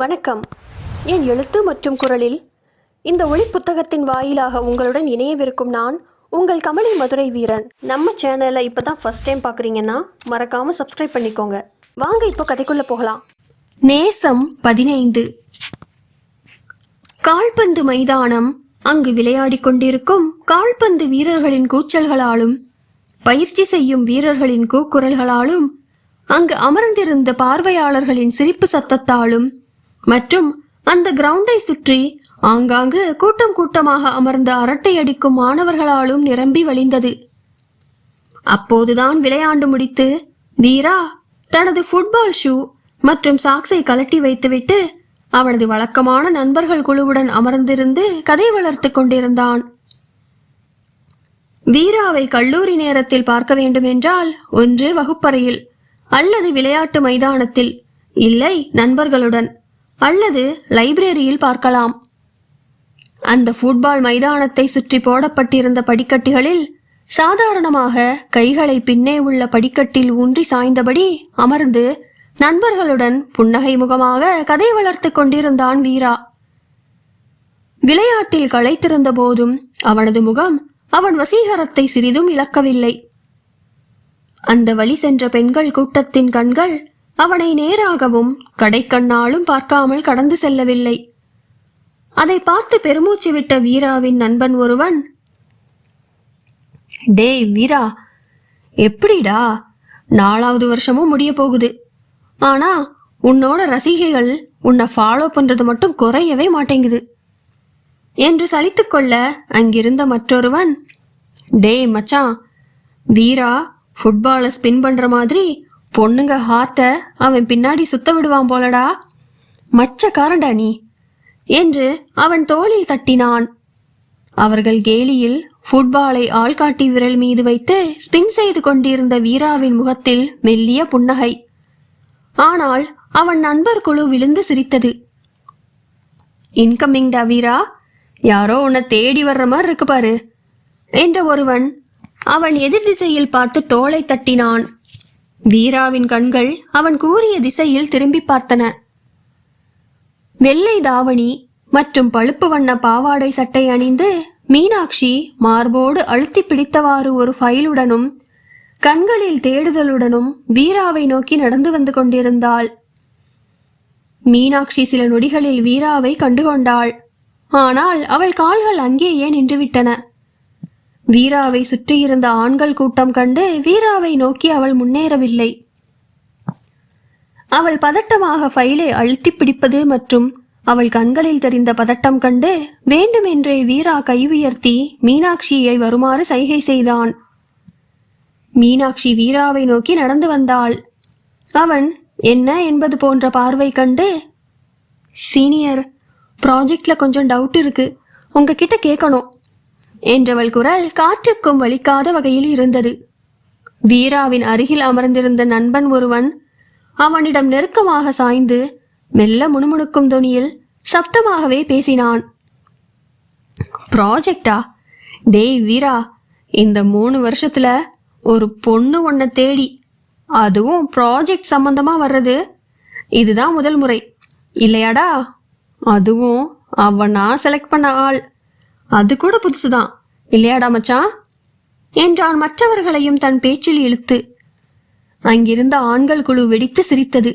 வணக்கம். என் எழுத்து மற்றும் குரலில் இந்த ஒளி புத்தகத்தின் வாயிலாக உங்களுடன் இணையவிருக்கும் நான் உங்கள் கமலி மதுரை வீரன். நம்ம சேனலை இப்போ தான் ஃபஸ்ட் டைம் பார்க்குறீங்கன்னா மறக்காமல் சப்ஸ்கிரைப் பண்ணிக்கோங்க. வாங்க இப்போ கதைக்குள்ளே போகலாம். நேசம் பதினைந்து. கால்பந்து மைதானம் அங்கு விளையாடிக் கொண்டிருக்கும் கால்பந்து வீரர்களின் கூச்சல்களாலும் பயிற்சி செய்யும் வீரர்களின் கூக்குரல்களாலும் அங்கு அமர்ந்திருந்த பார்வையாளர்களின் சிரிப்பு சத்தத்தாலும் மற்றும் அந்த கிரவுண்டை சுற்றி ஆங்காங்கு கூட்டம் கூட்டமாக அமர்ந்த அரட்டை அடிக்கும் மாணவர்களாலும் நிரம்பி வழிந்தது. அப்போதுதான் விளையாண்டு முடித்து வீரா தனது ஃபுட்பால் ஷூ மற்றும் சாக்ஸை கலட்டி வைத்துவிட்டு அவனது வழக்கமான நண்பர்கள் குழுவுடன் அமர்ந்திருந்து கதை வளர்த்துக் கொண்டிருந்தான். வீராவை கல்லூரி நேரத்தில் பார்க்க வேண்டுமென்றால் ஒன்று வகுப்பறையில் அல்லது விளையாட்டு மைதானத்தில் இல்லை நண்பர்களுடன். அல்லது லைப்ரரியில் பார்க்கலாம். அந்த ஃபுட்பால் மைதானத்தை சுற்றி போடப்பட்டிருந்த படிக்கட்டுகளில் சாதாரணமாக கைகளை பின்னே உள்ள படிக்கட்டில் ஊன்றி சாய்ந்தபடி அமர்ந்து நண்பர்களுடன் புன்னகை முகமாக கதை வளர்த்துக் கொண்டிருந்தான் வீரா. விளையாட்டில் களைத்திருந்த போதும் அவனது முகம் அவன் வசீகரத்தை சிறிதும் இழக்கவில்லை. அந்த வழி சென்ற பெண்கள் கூட்டத்தின் கண்கள் அவனை நேராகவும் கடைக்கண்ணாலும் பார்க்காமல் கடந்து செல்லவில்லை. அதை பார்த்து பெருமூச்சு விட்ட வீராவின் நண்பன் ஒருவன் டேய் வீரா எப்படிடா? நாலாவது வருஷமும் முடிய போகுது. ஆனா உன்னோட ரசிகைகள் உன்னை ஃபாலோ பண்றது மட்டும் குறையவே மாட்டேங்குது. என்று சலித்துக்கொள்ள அங்கிருந்த மற்றொருவன் டேய் மச்சான் வீரா ஃபுட்பாலை ஸ்பின் பண்ற மாதிரி பொண்ணுங்க ஹார்ட்டை அவன் பின்னாடி சுத்த விடுவான் போலடா. மச்சக்காரன்டா நீ என்று அவன் தோளில் தட்டினான். அவர்கள் கேலியில் ஃபுட்பாலை ஆள்காட்டி விரல் மீது வைத்து ஸ்பின் செய்து கொண்டிருந்த வீராவின் முகத்தில் மெல்லிய புன்னகை. ஆனால் அவன் நண்பர் குழு விழுந்து சிரித்தது. இன்கமிங் டா வீரா? யாரோ உன்னை தேடி வர்ற மாதிரி இருக்கு பாரு என்ற ஒருவன் அவன் எதிர் திசையில் பார்த்து தோளை தட்டினான். வீராவின் கண்கள் அவன் கூறிய திசையில் திரும்பி பார்த்தன. வெள்ளை தாவணி மற்றும் பழுப்பு வண்ண பாவாடை சட்டை அணிந்து மீனாட்சி மார்போடு அழுத்தி பிடித்தவாறு ஒரு ஃபைலுடனும் கண்களில் தேடுதலுடனும் வீராவை நோக்கி நடந்து வந்து கொண்டிருந்தாள். மீனாட்சி சில நொடிகளில் வீராவை கண்டுகொண்டாள். ஆனால் அவள் கால்கள் அங்கேயே நின்றுவிட்டன. வீராவை சுற்றியிருந்த ஆண்கள் கூட்டம் கண்டு வீராவை நோக்கி அவள் முன்னேறவில்லை. அவள் பதட்டமாக ஃபைலை அழுத்தி பிடிப்பது மற்றும் அவள் கண்களில் தெரிந்த பதட்டம் கண்டு வேண்டுமென்றே வீரா கை உயர்த்தி மீனாட்சியை வருமாறு சைகை செய்தான். மீனாட்சி வீராவை நோக்கி நடந்து வந்தாள். அவன் என்ன என்பது போன்ற பார்வை கண்டு சீனியர் ப்ராஜெக்ட்ல கொஞ்சம் டவுட் இருக்கு. உங்ககிட்ட கேட்கணும் என்றவள் குரல் காற்றுக்கும் வலிக்காத வகையில் இருந்தது. வீராவின் அருகில் அமர்ந்திருந்த நண்பன் ஒருவன் அவனிடம் நெருக்கமாக சாய்ந்து மெல்ல முணுமுணுக்கும் துணியில் சப்தமாகவே பேசினான். ப்ராஜெக்டா? டேய் வீரா இந்த மூணு வருஷத்துல ஒரு பொண்ணு ஒன்ன தேடி அதுவும் ப்ராஜெக்ட் சம்பந்தமா வர்றது? இதுதான் முதல் முறை. இல்லையாடா? அதுவும் அவனா செலக்ட் பண்ண ஆள். அது கூட புதுசுதான். இல்லையாடா மச்சான் என்றான் மற்றவர்களையும் தன் பேச்சில் இழுத்து. அங்கிருந்த ஆண்கள் குழு வெடித்து சிரித்தது.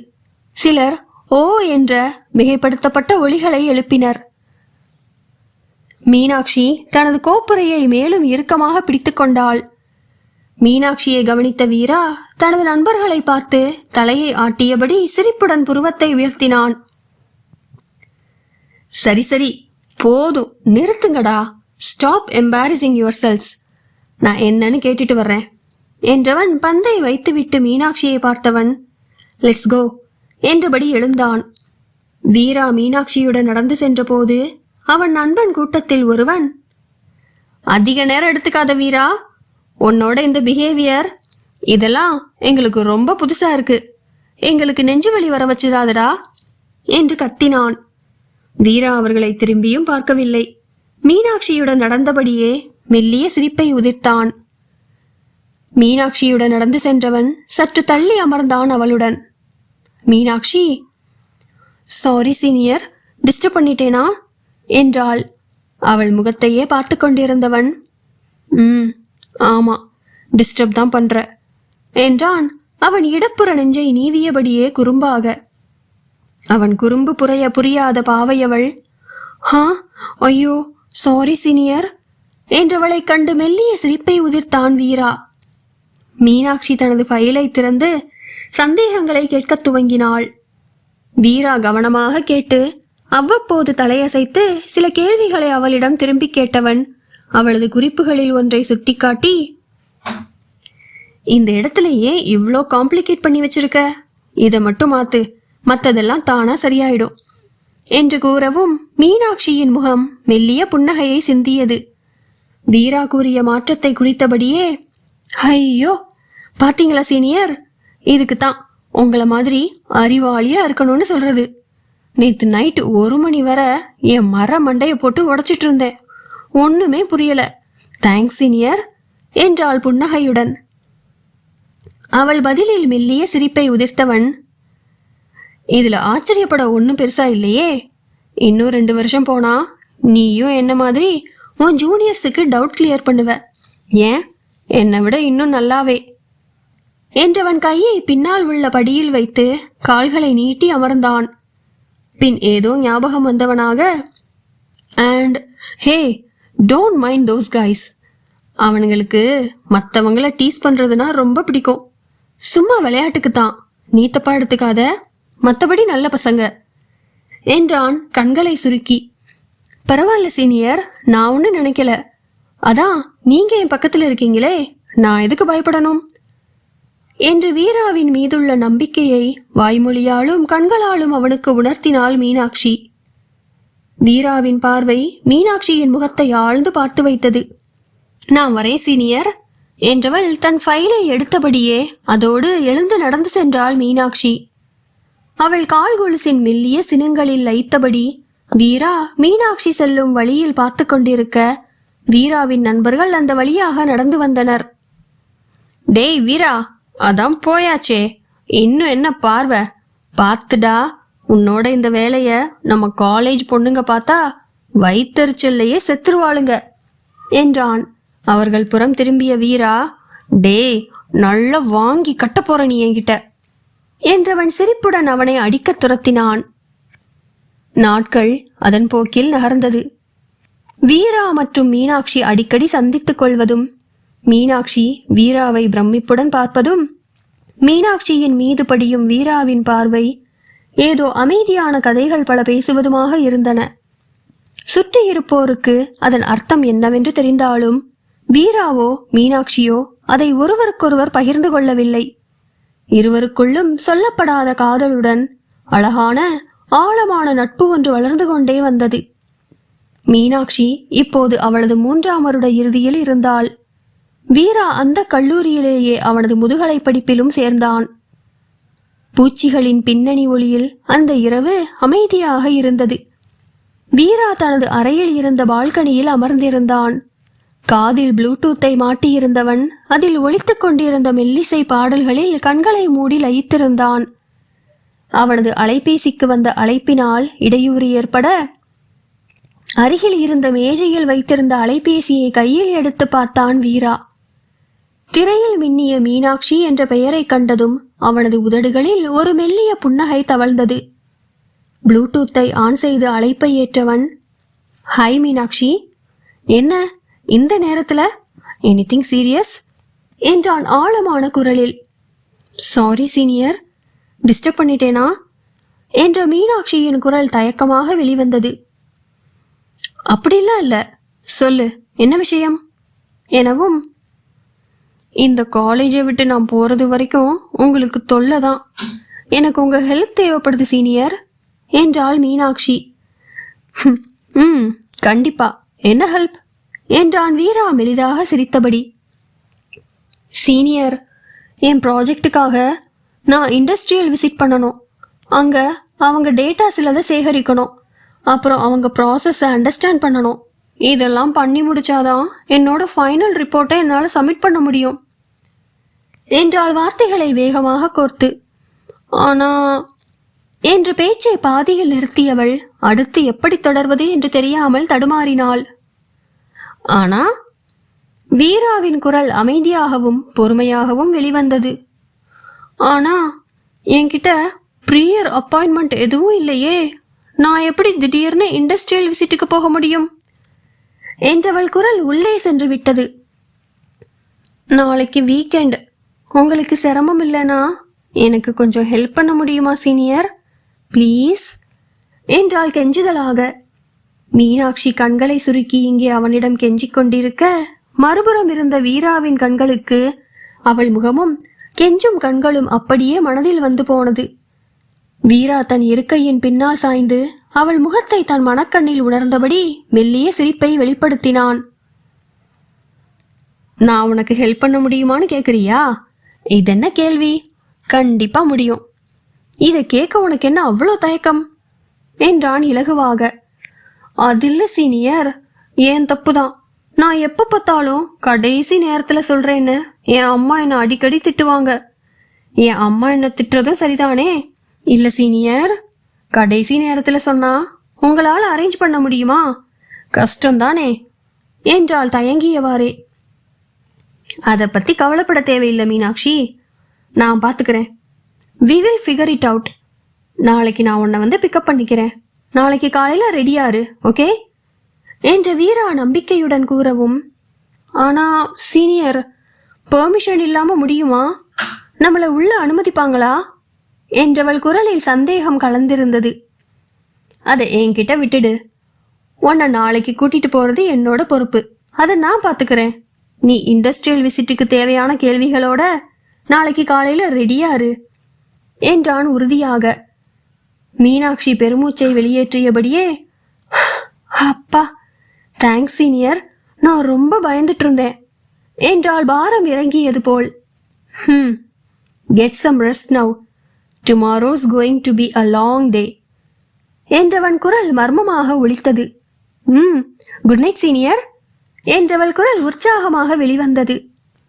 சிலர் ஓ என்ற மிகைப்படுத்தப்பட்ட ஒளிகளை எழுப்பினர். மீனாட்சி தனது கோப்புரையை மேலும் இறுக்கமாக பிடித்துக்கொண்டாள் மீனாட்சியை கவனித்த வீரா தனது நண்பர்களை பார்த்து தலையை ஆட்டியபடி சிரிப்புடன் புருவத்தை உயர்த்தினான். சரி சரி போதும் நிறுத்துங்கடா. ஸ்டாப் எம்பாரிசிங் யுவர் செல்ஸ் நான் என்னன்னு கேட்டுட்டு வர்றேன். என்றவன் பந்தை வைத்துவிட்டு மீனாட்சியை பார்த்தவன் லெட்ஸ் கோ என்றபடி எழுந்தான். வீரா மீனாட்சியுடன் நடந்து சென்றபோது அவன் நண்பன் கூட்டத்தில் ஒருவன் அதிக நேரம் எடுத்துக்காத வீரா உன்னோட இந்த பிஹேவியர் இதெல்லாம் எங்களுக்கு ரொம்ப புதுசா இருக்கு. எங்களுக்கு நெஞ்சு வலி வர வச்சிடாதடா. என்று கத்தினான். வீரா அவர்களை திரும்பியும் பார்க்கவில்லை. மீனாட்சியுடன் நடந்தபடியே மெல்லிய சிரிப்பை உதிர்த்தான். மீனாட்சியுடன் நடந்து சென்றவன் சற்று தள்ளி அமர்ந்தான் அவளுடன். மீனாட்சி சாரி சீனியர் டிஸ்டர்ப் பண்ணிட்டேனா? என்றாள். அவள் முகத்தையே பார்த்து கொண்டிருந்தவன். ம் ஆமா டிஸ்டர்ப் தான் பண்ற என்றான். அவன் இடப்புற நெஞ்சை நீவியபடியே குறும்பாக. அவன் குறும்பு புரிய புரியாத பாவையவள். ஹா ஐயோ சாரி சீனியர் என்றவளை கண்டு மெல்லிய சிரிப்பை உதிர்த்தான் வீரா. மீனாட்சி தனது ஃபைலை திறந்து சந்தேகங்களை கேட்கத் துவங்கினாள். வீரா கவனமாக கேட்டு அவ்வப்போது தலையசைத்து சில கேள்விகளை அவளிடம் திரும்பிக் கேட்டவன் அவளது குறிப்புகளில் ஒன்றை சுட்டிக்காட்டி இந்த இடத்துல ஏன் காம்ப்ளிகேட் பண்ணி வச்சிருக்க? இதை மட்டும் மாத்து. மற்றதெல்லாம் தானா சரியாயிடும். என்று கூறவும் மீனாட்சியின் முகம் மெல்லிய புன்னகையை சிந்தியது. வீரா கூறிய மாற்றத்தை குறித்தபடியே ஐயோ பாத்தீங்களா சீனியர்? இதுக்கு தான் உங்களை மாதிரி அறிவாளியா இருக்கணும்னு சொல்றது. நேற்று நைட்டு ஒரு மணி வரை என் மர மண்டையை போட்டு உடைச்சிட்டு இருந்தேன். ஒண்ணுமே புரியல. தேங்க்ஸ் சீனியர் என்றாள் புன்னகையுடன். அவள் பதிலில் மெல்லிய சிரிப்பை உதிர்த்தவன் இதுல ஆச்சரியப்பட ஒன்றும் பெருசா இல்லையே. இன்னும் ரெண்டு வருஷம் போனா நீயும் என்ன மாதிரி உன் ஜூனியர்ஸுக்கு டவுட் கிளியர் பண்ணுவ. ஏன்? என்னை விட இன்னும் நல்லாவே. என்றவன் கையை பின்னால் உள்ள படியில் வைத்து கால்களை நீட்டி அமர்ந்தான். பின் ஏதோ ஞாபகம் வந்தவனாக and hey don't mind those guys அவனுங்களுக்கு மற்றவங்கள டீஸ் பண்ணுறதுனா ரொம்ப பிடிக்கும். சும்மா விளையாட்டுக்கு தான். நீ தப்பா எடுத்துக்காத. மற்றபடி நல்ல பசங்க. என்றான் கண்களை சுருக்கி. பரவாயில்ல சீனியர் நான் ஒன்றும் நினைக்கல. அதான் நீங்க என் பக்கத்தில் இருக்கீங்களே நான் எதுக்கு பயப்படணும்? என்று வீராவின் மீதுள்ள நம்பிக்கையை வாய்மொழியாலும் கண்களாலும் அவனுக்கு உணர்த்தினாள் மீனாட்சி. வீராவின் பார்வை மீனாட்சியின் முகத்தை ஆழ்ந்து பார்த்து வைத்தது. நான் வரேன் சீனியர் என்றவள் தன் ஃபைலை எடுத்தபடியே அதோடு எழுந்து நடந்து சென்றாள் மீனாட்சி. அவள் கால் கொலுசின் மெல்லிய சினங்களில் லைத்தபடி வீரா மீனாட்சி செல்லும் வழியில் பார்த்து கொண்டிருக்க. வீராவின் நண்பர்கள் அந்த வழியாக நடந்து வந்தனர். டேய் வீரா அதான் போயாச்சே. இன்னும் என்ன பார்வை? பார்த்துடா. உன்னோட இந்த வேலைய நம்ம காலேஜ் பொண்ணுங்க பார்த்தா வயிற்றுச்சல்லையே செத்துருவாளுங்க என்றான். அவர்கள் புறம் திரும்பிய வீரா டேய் நல்லா வாங்கி கட்ட போற நீ என்கிட்ட. என்றவன் சிரிப்புடன் அவனை அடிக்கத் துரத்தினான். நாட்கள் அதன் போக்கில் நகர்ந்தது. வீரா மற்றும் மீனாட்சி அடிக்கடி சந்தித்துக் கொள்வதும் மீனாட்சி வீராவை பிரமிப்புடன் பார்ப்பதும் மீனாட்சியின் மீது படியும் வீராவின் பார்வை ஏதோ அமைதியான கதைகள் பல பேசுவதுமாக இருந்தன. சுற்றியிருப்போருக்கு அதன் அர்த்தம் என்னவென்று தெரிந்தாலும் வீராவோ மீனாட்சியோ அதை ஒருவருக்கொருவர் பகிர்ந்து கொள்ளவில்லை. இருவருக்குள்ளும் சொல்லப்படாத காதலுடன் அழகான ஆழமான நட்பு ஒன்று வளர்ந்து கொண்டே வந்தது. மீனாட்சி இப்போது அவளது மூன்றாம் வருட இறுதியில் இருந்தாள். வீரா அந்த கல்லூரியிலேயே அவனது முதுகலை படிப்பிலும் சேர்ந்தான். பூச்சிகளின் பின்னணி ஒளியில் அந்த இரவு அமைதியாக இருந்தது. வீரா தனது அறையில் இருந்த பால்கனியில் அமர்ந்திருந்தான். காதில் ப்ளூடூத்தை மாட்டியிருந்தவன் அதில் ஒலித்துக் கொண்டிருந்த மெல்லிசை பாடல்களில் கண்களை மூடி லயித்திருந்தான். அவனது அலைபேசிக்கு வந்த அழைப்பினால் இடையூறு ஏற்பட அருகில் இருந்த மேஜையில் வைத்திருந்த அலைபேசியை கையில் எடுத்து பார்த்தான் வீரா. திரையில் மின்னிய மீனாட்சி என்ற பெயரை கண்டதும் அவனது உதடுகளில் ஒரு மெல்லிய புன்னகை தவழ்ந்தது. ப்ளூடூத்தை ஆன் செய்து அழைப்பை ஏற்றவன் ஹாய் மீனாட்சி என்ன? இந்த நேரத்துல எனிதிங் சீரியஸ் என்றான் ஆழமான குரலில். சாரி சீனியர் டிஸ்டர்ப் பண்ணிட்டேனா? என்ற மீனாட்சியின் குரல் தயக்கமாக வெளிவந்தது. அப்படிலாம் இல்லை. சொல்லு என்ன விஷயம்? எனவும் இந்த காலேஜை விட்டு நான் போகிறது வரைக்கும் உங்களுக்கு தொல்லை தான் எனக்கு உங்கள் ஹெல்ப் தேவைப்படுது சீனியர் என்றாள் மீனாட்சி. ம் கண்டிப்பா. என்ன ஹெல்ப் என்றான் வீரா மெலிதாக சிரித்தபடி சீனியர் என் ப்ராஜெக்ட்டுக்காக நான் இண்டஸ்ட்ரியல் விசிட் பண்ணணும். அங்கே அவங்க டேட்டா சிலதை சேகரிக்கணும். அப்புறம் அவங்க ப்ராசஸை அண்டர்ஸ்டாண்ட் பண்ணணும். இதெல்லாம் பண்ணி முடிச்சாதான் என்னோட ஃபைனல் ரிப்போர்ட்டை என்னால் சப்மிட் பண்ண முடியும். என்றால் வார்த்தைகளை வேகமாக கோர்த்து. ஆனால் என்று பேச்சை பாதியில் நிறுத்தியவள் அடுத்து எப்படி தொடர்வது என்று தெரியாமல் தடுமாறினாள். ஆனா வீராவின் குரல் அமைதியாகவும் பொறுமையாகவும் வெளிவந்தது. ஆனா என்கிட்ட ப்ரீயர் அப்பாயின்மெண்ட் எதுவும் இல்லையே. நான் எப்படி திடீர்னு இண்டஸ்ட்ரியல் விசிட்டுக்கு போக முடியும்? என்றவள் குரல் உள்ளே சென்று விட்டது. நாளைக்கு வீக்கெண்ட் உங்களுக்கு சிரமம் இல்லைனா எனக்கு கொஞ்சம் ஹெல்ப் பண்ண முடியுமா சீனியர் ப்ளீஸ் என்றாள் கெஞ்சுதலாக. மீனாட்சி கண்களை சுருக்கி இங்கே அவனிடம் கெஞ்சிக் கொண்டிருக்க மறுபுறம் இருந்த வீராவின் கண்களுக்கு அவள் முகமும் கெஞ்சும் கண்களும் அப்படியே மனதில் வந்து போனது. வீரா தன் இருக்கையின் பின்னால் சாய்ந்து அவள் முகத்தை தன் மனக்கண்ணில் உணர்ந்தபடி மெல்லிய சிரிப்பை வெளிப்படுத்தினான். நான் உனக்கு ஹெல்ப் பண்ண முடியுமான்னு கேக்குறியா? இதென்ன கேள்வி? கண்டிப்பா முடியும். இதை கேட்க உனக்கு என்ன அவ்வளோ தயக்கம்? என்றான் இலகுவாக. அதில்ல சீனியர் ஏன் தப்பு தான் நான் எப்ப பார்த்தாலும் கடைசி நேரத்துல சொல்றேன்னு. என் அம்மா என்னை அடிக்கடி திட்டுவாங்க. என் அம்மா என்ன திட்டுறதும் சரிதானே? இல்ல சீனியர் கடைசி நேரத்துல சொன்னா உங்களால அரேஞ்ச் பண்ண முடியுமா? கஷ்டம்தானே? என்றாள் தயங்கியவாறே. அதை பத்தி கவலைப்பட தேவையில்லை மீனாட்சி. நான் பாத்துக்கிறேன். We will figure it out நாளைக்கு நான் உன்னை வந்து பிக்கப் பண்ணிக்கிறேன். நாளைக்கு காலையில் ரெடியாரு ஓகே என்ற வீரா நம்பிக்கையுடன் கூறவும் ஆனால் சீனியர் பெர்மிஷன் இல்லாமல் முடியுமா? நம்மளை உள்ள அனுமதிப்பாங்களா? என்றவள் குரலில் சந்தேகம் கலந்திருந்தது. அதை என்கிட்ட விட்டுடு. உன்னை நாளைக்கு கூட்டிட்டு போறது என்னோட பொறுப்பு. அதை நான் பார்த்துக்கிறேன் நீ இண்டஸ்ட்ரியல் விசிட்டுக்கு தேவையான கேள்விகளோட நாளைக்கு காலையில் ரெடியாரு என்றான் உறுதியாக. மீனாட்சி பெருமூச்சை வெளியேற்றியபடியே அப்பா தேங்க்ஸ் சீனியர் நான் ரொம்ப பயந்துட்டு இருந்தேன் என்றால் பாரம் இறங்கியது போல். ஹம் get some rest now tomorrow's going to be a long day என்றவன் குரல் மர்மமாக ஒழித்தது ம் குட் நைட் சீனியர் என்றவள் குரல் உற்சாகமாக வெளிவந்தது.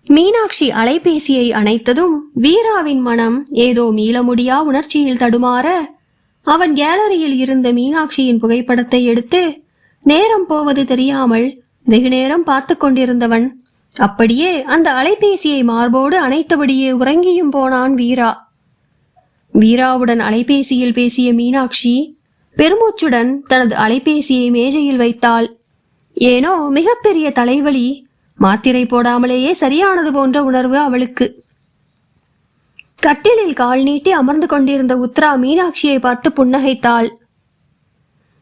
மீனாட்சி அலைபேசியை அணைத்ததும் வீராவின் மனம் ஏதோ மீள முடியா உணர்ச்சியில் தடுமாற அவன் கேலரியில் இருந்த மீனாட்சியின் புகைப்படத்தை எடுத்து நேரம் போவது தெரியாமல் வெகு நேரம் பார்த்து கொண்டிருந்தவன். அப்படியே அந்த அலைபேசியை மார்போடு அணைத்தபடியே உறங்கியும் போனான் வீரா. வீராவுடன் அலைபேசியில் பேசிய மீனாட்சி பெருமூச்சுடன் தனது அலைபேசியை மேஜையில் வைத்தாள். ஏனோ மிகப்பெரிய தலைவலி மாத்திரை போடாமலேயே சரியானது போன்ற உணர்வு அவளுக்கு. கட்டிலில் கால் நீட்டி அமர்ந்து கொண்டிருந்த உத்ரா மீனாட்சியை பார்த்து புன்னகைத்தாள்.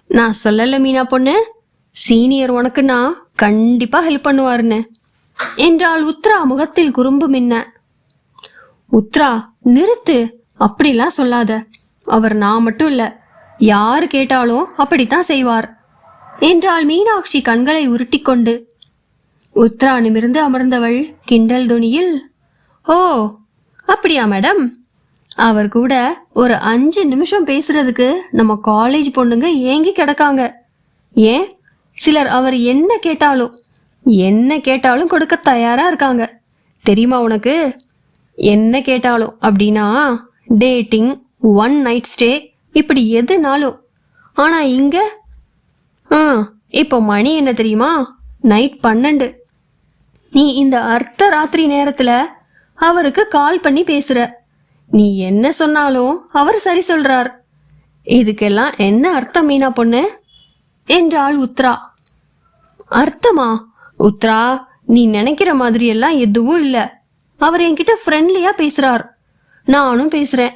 நான் சொல்லல மீனா பொண்ணு. சீனியர் உனக்குன்னா கண்டிப்பா ஹெல்ப் பண்ணுவாருன்னு. என்றாள் உத்ரா முகத்தில் குறும்பு மின்ன. உத்ரா நிறுத்து. அப்படிலாம் சொல்லாத. அவர் நான் மட்டும் இல்ல. யாரு கேட்டாலும் அப்படித்தான் செய்வார். என்றாள் மீனாட்சி கண்களை உருட்டிக்கொண்டு உத்ரா நிமிர்ந்து அமர்ந்தவள் கிண்டல் துணியில். ஓ அப்படியா மேடம் அவர் கூட ஒரு அஞ்சு நிமிஷம் பேசுறதுக்கு நம்ம காலேஜ் பொண்ணுங்க ஏங்கி கிடக்காங்க. ஏன்? சிலர் அவர் என்ன கேட்டாலும் என்ன கேட்டாலும் கொடுக்க தயாரா இருக்காங்க. தெரியுமா உனக்கு? என்ன கேட்டாலும் அப்படின்னா டேட்டிங் ஒன் நைட் ஸ்டே இப்படி எதுனாலும். ஆனா இங்க ஆ இப்போ மணி என்ன தெரியுமா? நைட் பன்னெண்டு. நீ இந்த அர்த்த ராத்திரி நேரத்துல அவருக்கு கால் பண்ணி பேசுற. நீ என்ன சொன்னாலும் அவர் சரி சொல்றார். இதுக்கெல்லாம் என்ன அர்த்தம் மீனா பொண்ணு? என்றாள் உத்ரா. அர்த்தமா? உத்ரா நீ நினைக்கிற மாதிரி எல்லாம் எதுவும் இல்ல. அவர் என்கிட்ட ஃப்ரெண்ட்லியா பேசுறார். நானும் பேசுறேன்.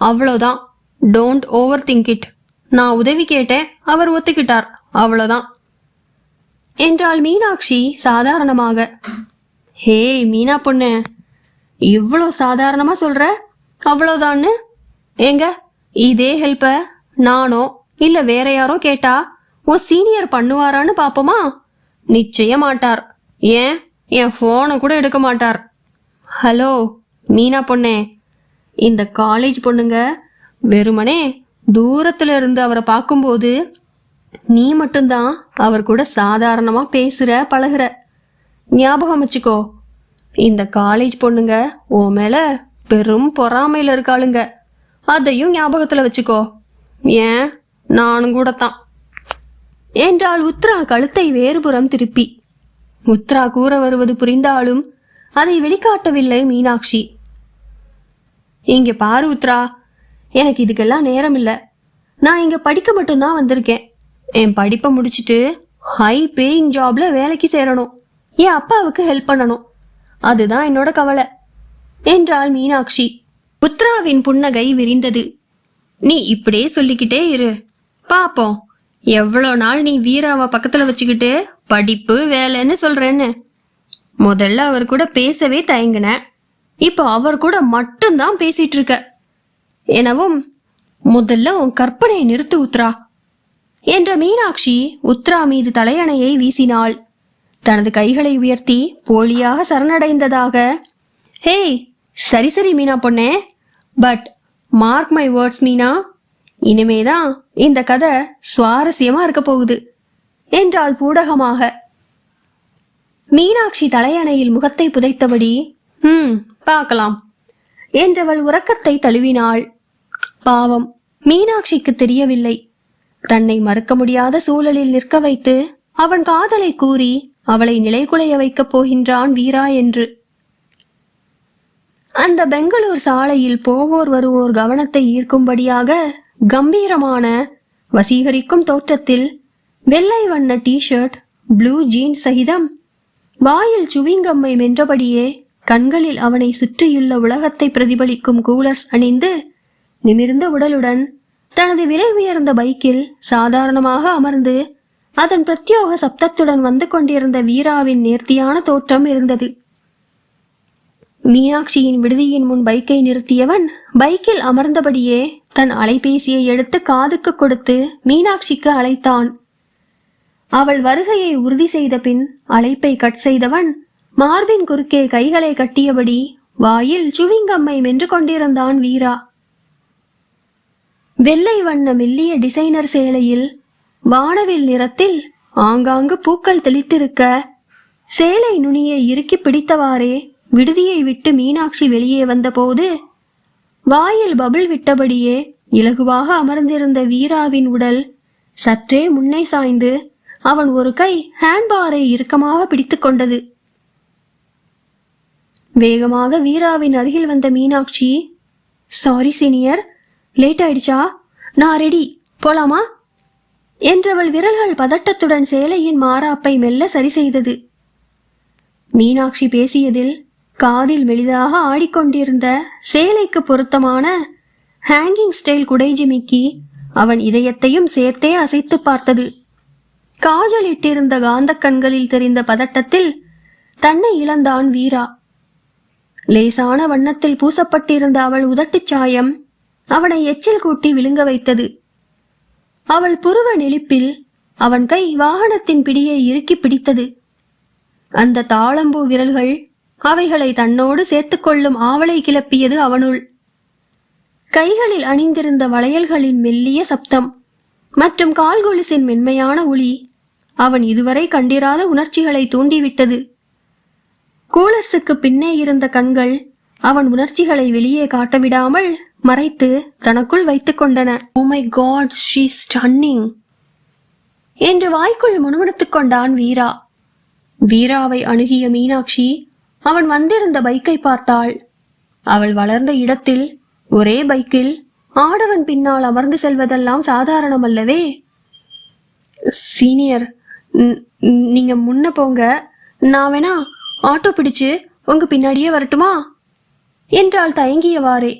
அவ்வளோதான். டோன்ட் ஓவர் திங்க் இட் நான் உதவி கேட்டேன். அவர் ஒத்துக்கிட்டார். அவ்வளோதான். என்றாள் மீனாட்சி சாதாரணமாக. ஹே மீனா பொண்ணு. இவ்வளோ சாதாரணமா சொல்ற? அவ்வளோதான்னு ஏங்க இதே ஹெல்ப்ப நானோ இல்ல வேற யாரோ கேட்டா உன் சீனியர் பண்ணுவாரான்னு பாப்போமா? நிச்சயம் மாட்டார். ஏன்? என் ஃபோனை கூட எடுக்க மாட்டார். ஹலோ மீனா பொண்ணே. இந்த காலேஜ் பொண்ணுங்க வெறுமனே தூரத்துல இருந்து அவரை பார்க்கும்போது நீ மட்டும்தான் அவர் கூட சாதாரணமா பேசுற பழகுற. ஞாபகம் வச்சுக்கோ இந்த காலேஜ் பொண்ணுங்க உன் மேல பெரும் பொறாமையில இருக்காளுங்க. அதையும் ஞாபகத்துல வச்சுக்கோ. ஏன்? நானும் கூட தான் என்றாள் உத்ரா கழுத்தை வேறுபுறம் திருப்பி. உத்ரா கூற வருவது புரிந்தாலும் அதை வெளிக்காட்டவில்லை மீனாட்சி. இங்க பாரு உத்ரா எனக்கு இதுக்கெல்லாம் நேரம் இல்லை நான் இங்க படிக்க மட்டும்தான் வந்திருக்கேன். என் படிப்பை முடிச்சிட்டு ஹை பேயிங் ஜாப்ல வேலைக்கு சேரணும். என் அப்பாவுக்கு ஹெல்ப் பண்ணணும். அதுதான் என்னோட கவலை. என்றாள் மீனாட்சி. உத்ராவின் புன்னகை விரிந்தது. நீ இப்படியே சொல்லிக்கிட்டே இரு. பாப்போம். எவ்வளோ நாள் நீ வீராவை பக்கத்துல வச்சுக்கிட்டு படிப்பு வேலைன்னு சொல்றேன்னு. முதல்ல அவர் கூட பேசவே தயங்கின. இப்போ அவர் கூட மட்டும்தான் பேசிட்டு இருக்க எனவும் முதல்ல உன் கற்பனையை நிறுத்து உத்ரா. என்ற மீனாட்சி உத்ரா மீது தலையணையை வீசினாள். தனது கைகளை உயர்த்தி போலியாக சரணடைந்ததாக ஹேய் சரி சரி மீனா பொண்ணே. But mark my words Meena. இனிமேதான் இந்த கதை சுவாரஸ்யமா இருக்க போகுது என்றாள் பூடகமாக. மீனாட்சி தலையணையில் முகத்தை புதைத்தபடி ம் பார்க்கலாம் என்றவள் உறக்கத்தை தழுவினாள். பாவம் மீனாட்சிக்கு தெரியவில்லை. தன்னை மறுக்க முடியாத சூழலில் நிற்க வைத்து அவன் காதலை கூறி அவளை நிலைகுலைய வைக்கப் போகின்றான் வீரா என்று. அந்த பெங்களூர் சாலையில் போவோர் வருவோர் கவனத்தை ஈர்க்கும்படியாக கம்பீரமான வசீகரிக்கும் தோற்றத்தில் வெள்ளை வண்ண டிஷர்ட் ப்ளூ ஜீன்ஸ் சகிதம் வாயில் சுவிங்கம்மை மென்றபடியே கண்களில் அவனை சுற்றியுள்ள உலகத்தை பிரதிபலிக்கும் கூலர்ஸ் அணிந்து நிமிர்ந்த உடலுடன் தனது விலை உயர்ந்த பைக்கில் சாதாரணமாக அமர்ந்து அதன் பிரத்யோக சப்தத்துடன் வந்து கொண்டிருந்த வீராவின் நேர்த்தியான தோற்றம் இருந்தது. மீனாட்சியின் விடுதியின் முன் பைக்கை நிறுத்தியவன் பைக்கில் அமர்ந்தபடியே தன் அலைபேசியை எடுத்து காதுக்கு கொடுத்து மீனாட்சிக்கு அழைத்தான். அவள் வருகையை உறுதி செய்த பின் அழைப்பை கட் செய்தவன் மார்பின் குறுக்கே கைகளை கட்டியபடி வாயில் சுவிங்கம்மை மென்று கொண்டிருந்தான் வீரா. வெள்ளை வண்ண மெல்லிய டிசைனர் சேலையில் வானவில் நிறத்தில் ஆங்காங்கு பூக்கள் தெளித்திருக்க சேலை நுனியை இறுக்கி பிடித்தவாறே விடுதியை விட்டு மீனாட்சி வெளியே வந்தபோது வாயில் பபிள் விட்டபடியே இலகுவாக அமர்ந்திருந்த வீராவின் உடல் சற்றே முன்னே சாய்ந்து அவன் ஒரு கை ஹேண்ட்பாரை இறுக்கமாக பிடித்து கொண்டது. வேகமாக வீராவின் அருகில் வந்த மீனாட்சி சாரி சீனியர் லேட் ஆயிடுச்சா? நான் ரெடி. போலாமா? என்றவள் விரல்கள் பதட்டத்துடன் சேலையின் மாறாப்பை மெல்ல சரி செய்தது. மீனாட்சி பேசியதில் காதில் மெலிதாக ஆடிக்கொண்டிருந்த சேலைக்கு பொருத்தமான ஹேங்கிங் ஸ்டைல் குடைஜிமிக்கி அவன் இதயத்தையும் சேர்த்தே அசைத்து பார்த்தது. காஜல் இட்டிருந்த காந்தக் கண்களில் தெரிந்த பதட்டத்தில் தன்னை இழந்தான் வீரா. லேசான வண்ணத்தில் பூசப்பட்டிருந்த அவள் உதட்டுச் சாயம் அவனை எச்சில் கூட்டி விழுங்க வைத்தது. அவள் புருவ நெளிப்பில் அவன் கை வாகனத்தின் பிடியை இறுக்கி பிடித்தது. அந்த தாளம்பூ விரல்கள் அவைகளை தன்னோடு சேர்த்துக்கொள்ளும் ஆவலை கிளப்பியது அவனுள். கைகளில் அணிந்திருந்த வளையல்களின் மெல்லிய சப்தம் மற்றும் கால்கொலுசின் மென்மையான ஒளி அவன் இதுவரை கண்டிராத உணர்ச்சிகளை தூண்டிவிட்டது. கூலர்ஸுக்கு பின்னே இருந்த கண்கள் அவன் உணர்ச்சிகளை வெளியே காட்டவிடாமல் மறைத்து தனக்குள் வைத்துக் கொண்டன. Oh my god she stunning என்று வாய்க்குள் முணுமுணுத்துக் கொண்டான் வீரா. வீராவை அணுகிய மீனாட்சி அவன் வந்திருந்த பைக்கை பார்த்தாள். அவள் வளர்ந்த இடத்தில் ஒரே பைக்கில் ஆடவன் பின்னால் அமர்ந்து செல்வதெல்லாம் சாதாரணம் அல்லவே சீனியர் நீங்க முன்ன போங்க. நான் வேணா ஆட்டோ பிடிச்சு உங்க பின்னாடியே வரட்டுமா? என்றாள் தயங்கியவாறே.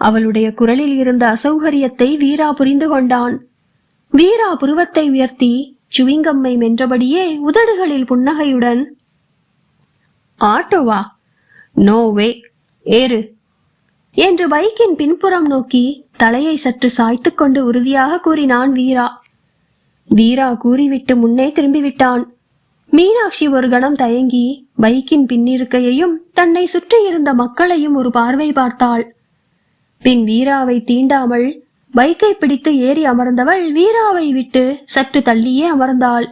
அவளுடைய குரலில் இருந்த அசௌகரியத்தை வீரா புரிந்து கொண்டான். வீரா புருவத்தை உயர்த்தி சுவிங்கம்மை மென்றபடியே உதடுகளில் புன்னகையுடன் ஆட்டோவா? நோ வே ஏறு. என்று பைக்கின் பின்புறம் நோக்கி தலையை சற்று சாய்த்து கொண்டு உறுதியாக கூறினான் வீரா. வீரா கூறிவிட்டு முன்னே திரும்பிவிட்டான். மீனாட்சி ஒரு கணம் தயங்கி பைக்கின் பின்னிருக்கையையும் தன்னை சுற்றியிருந்த மக்களையும் ஒரு பார்வை பார்த்தாள். பின் வீராவை தீண்டாமல் பைக்கை பிடித்து ஏறி அமர்ந்தவள் வீராவை விட்டு சற்று தள்ளியே அமர்ந்தாள்.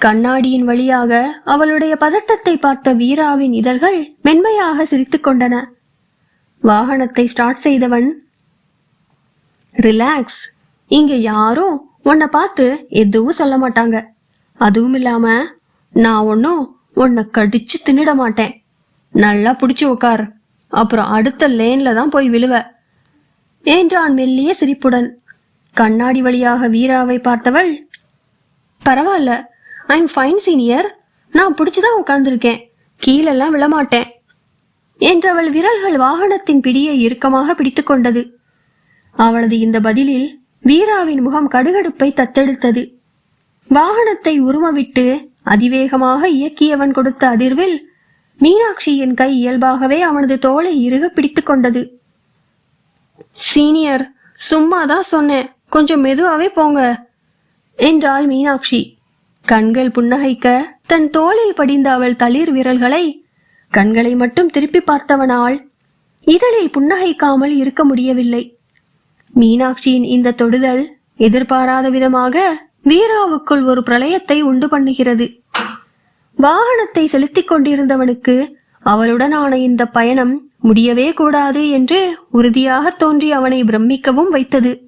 கண்ணாடியின் வழியாக அவளுடைய பதட்டத்தை பார்த்த வீராவின் இதழ்கள் மென்மையாக சிரித்து கொண்டன. வாகனத்தை ஸ்டார்ட் செய்தவன் ரிலாக்ஸ் இங்க யாரும் உன்னை பார்த்து எதுவும் சொல்ல மாட்டாங்க. அதுவும் இல்லாம நான் ஒன்றும் உன்னை கடிச்சு தின்னுட மாட்டேன். நல்லா பிடிச்சி உட்கார் அப்புறம் அடுத்த லேன்ல தான் போய் விழுவ. என்றான் மெல்லிய சிரிப்புடன். கண்ணாடி வழியாக வீராவை பார்த்தவள் பரவாயில்ல ஐம் ஃபைன் சீனியர் நான் பிடிச்சிதான் உட்கார்ந்துருக்கேன். கீழெல்லாம் விழமாட்டேன். என்றவள் விரல்கள் வாகனத்தின் பிடியை இறுக்கமாக பிடித்துக்கொண்டது அவளது இந்த பதிலில் வீராவின் முகம் கடுகடுப்பை தத்தெடுத்தது. வாகனத்தை உருமவிட்டு அதிவேகமாக இயக்கியவன் கொடுத்த அதிர்வில் மீனாட்சியின் கை இயல்பாகவே அவனது தோளை இறுக பிடித்து கொண்டது. சீனியர் சும்மா தான் சொன்னேன். கொஞ்சம் மெதுவாவே போங்க என்றாள் மீனாட்சி. கண்கள் புன்னகைக்க தன் தோளில் படிந்த அவள் தளிர் விரல்களை கண்களை மட்டும் திருப்பி பார்த்தவனால் இதழில் புன்னகைக்காமல் இருக்க முடியவில்லை. மீனாட்சியின் இந்த தொடுதல் எதிர்பாராத விதமாக வீராவுக்குள் ஒரு பிரளயத்தை உண்டு பண்ணுகிறது. வாகனத்தை செலுத்திக் கொண்டிருந்தவனுக்கு அவளுடனான இந்த பயணம் முடியவே கூடாது என்று உறுதியாக தோன்றி அவனை பிரமிக்கவும் வைத்தது.